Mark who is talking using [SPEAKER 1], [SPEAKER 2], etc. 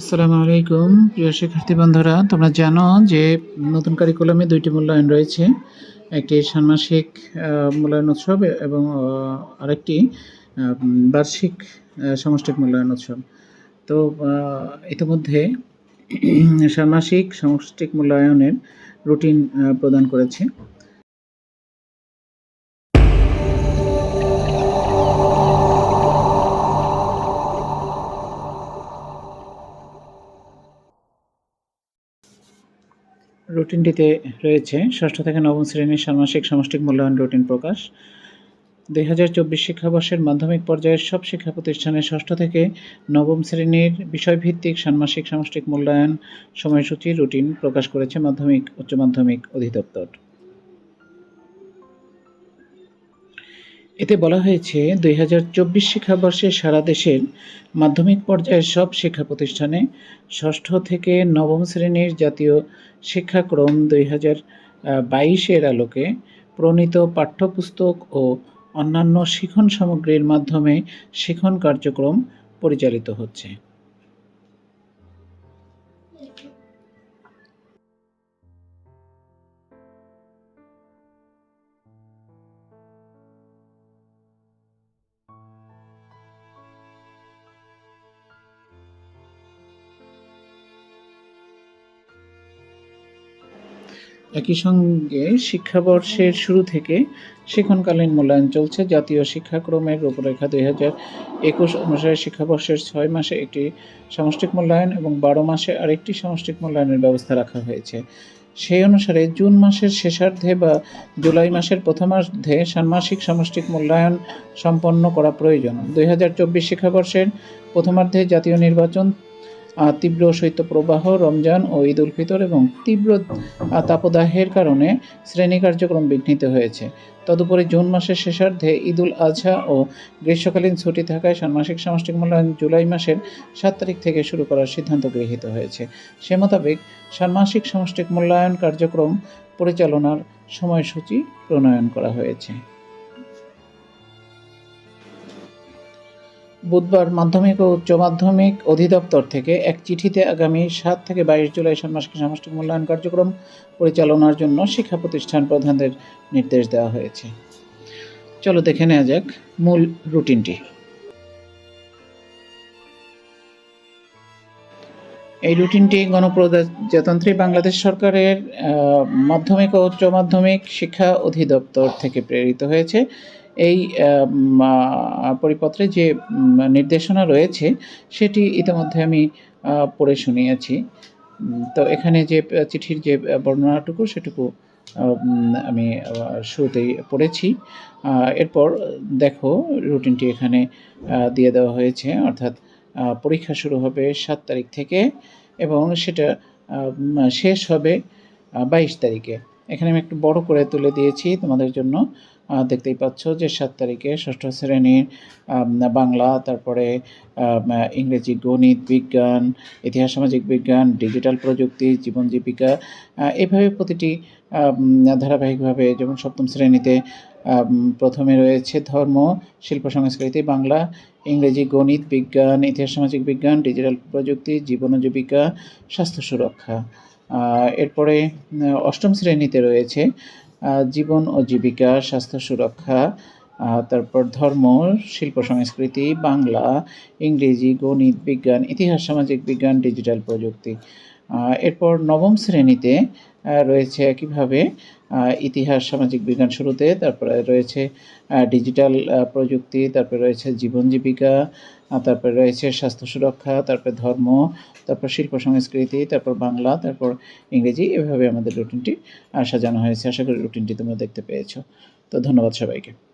[SPEAKER 1] আসসালামু আলাইকুম। প্রিয় শিক্ষার্থী বন্ধুরা, তোমরা জানো যে নতুন কারিকুলামে দুইটি মূল্যায়ন রয়েছে। একটি ষান্মাসিক মূল্যায়ন উৎসব এবং আরেকটি বার্ষিক সমষ্টিক মূল্যায়ন উৎসব। তো ইতিমধ্যে ষান্মাসিক, সমষ্টিক মূল্যায়নের রুটিন প্রদান করেছে। রুটিনটিতে রয়েছে ষষ্ঠ থেকে নবম শ্রেণির ষান্মাসিক সমষ্টিক মূল্যায়ন রুটিন প্রকাশ। দুই হাজার চব্বিশ শিক্ষাবর্ষের মাধ্যমিক পর্যায়ের সব শিক্ষা প্রতিষ্ঠানে ষষ্ঠ থেকে নবম শ্রেণির বিষয়ভিত্তিক ষান্মাসিক সমষ্টিক মূল্যায়ন সময়সূচি রুটিন প্রকাশ করেছে মাধ্যমিক, উচ্চ মাধ্যমিক অধিদপ্তর। এতে বলা হয়েছে, দুই হাজার চব্বিশ শিক্ষাবর্ষে সারা দেশের মাধ্যমিক পর্যায়ের সব শিক্ষা প্রতিষ্ঠানে ষষ্ঠ থেকে নবম শ্রেণির জাতীয় শিক্ষাক্রম দুই হাজার বাইশের আলোকে প্রণীত পাঠ্যপুস্তক ও অন্যান্য শিখন সামগ্রীর মাধ্যমে শিখন কার্যক্রম পরিচালিত হচ্ছে। একই সঙ্গে শিক্ষাবর্ষের শুরু থেকে শিক্ষণকালীন মূল্যায়ন চলছে। জাতীয় শিক্ষাক্রমের রূপরেখা দুই হাজার একুশ অনুসারে শিক্ষাবর্ষের ছয় মাসে একটি সামষ্টিক মূল্যায়ন এবং বারো মাসে আরেকটি সামষ্টিক মূল্যায়নের ব্যবস্থা রাখা হয়েছে। সেই অনুসারে জুন মাসের শেষার্ধে বা জুলাই মাসের প্রথমার্ধে ষান্মাসিক সামষ্টিক মূল্যায়ন সম্পন্ন করা প্রয়োজন। দুই হাজার চব্বিশ শিক্ষাবর্ষের প্রথমার্ধে জাতীয় নির্বাচন তীব্র শৈত্যপ্রবাহ, রমজান ও ঈদ উল ফিতর এবং তীব্র তাপদাহের কারণে শ্রেণি কার্যক্রম বিঘ্নিত হয়েছে। তদুপরি জুন মাসের শেষার্ধে ঈদ উল আজহা ও গ্রীষ্মকালীন ছুটি থাকায় ষান্মাসিক সামষ্টিক মূল্যায়ন জুলাই মাসের সাত তারিখ থেকে শুরু করার সিদ্ধান্ত গৃহীত হয়েছে। সে মোতাবেক ষান্মাসিক সামষ্টিক মূল্যায়ন কার্যক্রম পরিচালনার সময়সূচি প্রণয়ন করা হয়েছে। বুধবার মাধ্যমিক ও উচ্চ মাধ্যমিক অধিদপ্তর থেকে এক চিঠিতে আগামী সাত থেকে বাইশ জুলাই ষান্মাসিক সামষ্টিক মূল্যায়ন কার্যক্রম পরিচালনার জন্য শিক্ষা প্রতিষ্ঠান প্রধানদের নির্দেশ দেওয়া হয়েছে। চলো দেখে নেওয়া যাক মূল রুটিনটি। এই রুটিনটি গণপ্রজাতন্ত্রী বাংলাদেশ সরকারের মাধ্যমিক ও উচ্চ মাধ্যমিক শিক্ষা অধিদপ্তর থেকে প্রেরিত হয়েছে। এই পরিপত্রে যে নির্দেশনা রয়েছে, সেটি ইতিমধ্যে আমি পড়ে শুনিয়েছি। তো এখানে যে চিঠির যে বর্ণনাটুকু, সেটুকু আমি শুরুতেই পড়েছি। এরপর দেখো, রুটিনটি এখানে দিয়ে দেওয়া হয়েছে। অর্থাৎ পরীক্ষা শুরু হবে সাত তারিখ থেকে এবং সেটা শেষ হবে বাইশ তারিখে। এখানে আমি একটু বড় করে তুলে দিয়েছি তোমাদের জন্য। দেখতেই পাচ্ছ যে সাত তারিখে ষষ্ঠ শ্রেণির বাংলা, তারপরে ইংরেজি গণিত বিজ্ঞান, ইতিহাস, সামাজিক বিজ্ঞান, ডিজিটাল প্রযুক্তি, জীবন জীবিকা এভাবে প্রতিটি ধারাবাহিকভাবে যেমন সপ্তম শ্রেণীতে প্রথমে রয়েছে ধর্ম, শিল্প, সংস্কৃতি, বাংলা, ইংরেজি গণিত বিজ্ঞান, ইতিহাস, সামাজিক বিজ্ঞান, ডিজিটাল প্রযুক্তি, জীবন জীবিকা, স্বাস্থ্য সুরক্ষা। এরপরে অষ্টম শ্রেণীতে রয়েছে জীবন ও জীবিকা, স্বাস্থ্য সুরক্ষা তারপর ধর্ম, শিল্প সংস্কৃতি, বাংলা, ইংরেজি, গণিত, বিজ্ঞান, ইতিহাস, সামাজিক বিজ্ঞান, ডিজিটাল প্রযুক্তি। এরপর নবম শ্রেণীতে রয়েছে একইভাবে ইতিহাস, সামাজিক বিজ্ঞান শুরুতে, তারপরে রয়েছে ডিজিটাল প্রযুক্তি, তারপরে রয়েছে জীবন জীবিকা তারপরে রয়েছে স্বাস্থ্য সুরক্ষা, তারপরে ধর্ম, তারপর শিল্প সংস্কৃতি, তারপর বাংলা, তারপর ইংরেজি। এভাবে আমাদের রুটিনটি সাজানো হয়েছে। আশা করি রুটিনটি তোমরা দেখতে পেয়েছ। তো ধন্যবাদ সবাইকে।